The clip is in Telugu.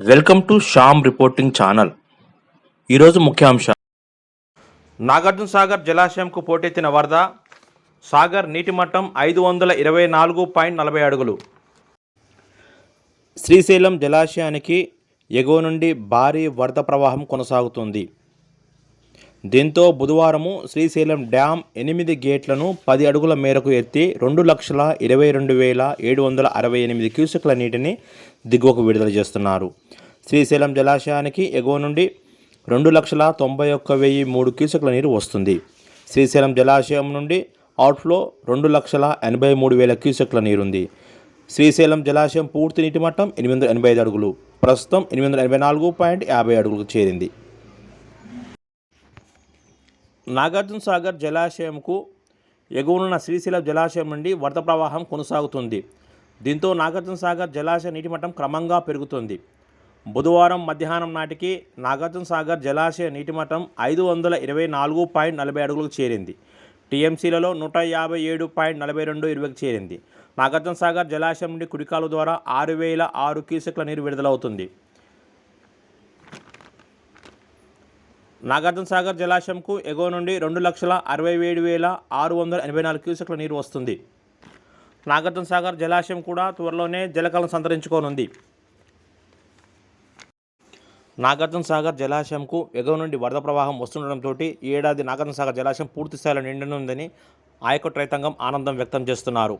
Welcome to Sham reporting channel. ఈరోజు ముఖ్యాంశ. నాగార్జున సాగర్ జలాశయంకు పోటెత్తిన వరద సాగర్ నీటి మట్టం ఐదు వందల ఇరవై నాలుగు పాయింట్ నలభై అడుగులు. శ్రీశైలం జలాశయానికి ఎగువ నుండి భారీ వరద ప్రవాహం కొనసాగుతుంది. దీంతో బుధవారము శ్రీశైలం డ్యాం ఎనిమిది గేట్లను పది అడుగుల మేరకు ఎత్తి రెండు లక్షల ఇరవై రెండు వేల ఏడు వందల అరవై ఎనిమిది క్యూసెక్ల నీటిని దిగువకు విడుదల చేస్తున్నారు. శ్రీశైలం జలాశయానికి ఎగువ నుండి రెండు లక్షల తొంభై ఒక్క వెయ్యి మూడు క్యూసెక్ల నీరు వస్తుంది. శ్రీశైలం జలాశయం నుండి అవుట్ఫ్లో రెండు లక్షల ఎనభై మూడు వేల క్యూసెక్ల నీరుంది. శ్రీశైలం జలాశయం పూర్తి నీటి మట్టం ఎనిమిది వందల ఎనభై ఐదు అడుగులు ప్రస్తుతం ఎనిమిది వందల ఎనభై నాలుగు పాయింట్ యాభై అడుగులకు చేరింది. నాగార్జున సాగర్ జలాశయంకు ఎగువనున్న శ్రీశైలం జలాశయం నుండి వరద ప్రవాహం కొనసాగుతుంది. దీంతో నాగార్జున సాగర్ జలాశయ నీటి మట్టం క్రమంగా పెరుగుతుంది. బుధవారం మధ్యాహ్నం నాటికి నాగార్జున సాగర్ జలాశయ నీటి మట్టం ఐదు వందల ఇరవై నాలుగు పాయింట్ నలభై అడుగులకు చేరింది. టీఎంసీలలో నూట యాభై ఏడు పాయింట్ నలభై రెండు ఇరవైకి చేరింది. నాగార్జున సాగర్ జలాశయం నుండి కుడికాలు ద్వారా ఆరు వేల ఆరు క్యూసెక్ల నీరు విడుదలవుతుంది. నాగార్జున సాగర్ జలాశయంకు ఎగువ నుండి రెండు లక్షల అరవై ఏడు వేల ఆరు వందల ఎనభై నాలుగు క్యూసెక్ల నీరు వస్తుంది. నాగార్జున సాగర్ జలాశయం కూడా త్వరలోనే జలకళను సంతరించుకోనుంది. నాగార్జున సాగర్ జలాశయంకు ఎగువ నుండి వరద ప్రవాహం వస్తుండటంతో ఈ ఏడాది నాగార్జున సాగర్ జలాశయం పూర్తి స్థాయిలో నిండనుందని ఆయకట్టు రైతాంగం ఆనందం వ్యక్తం చేస్తున్నారు.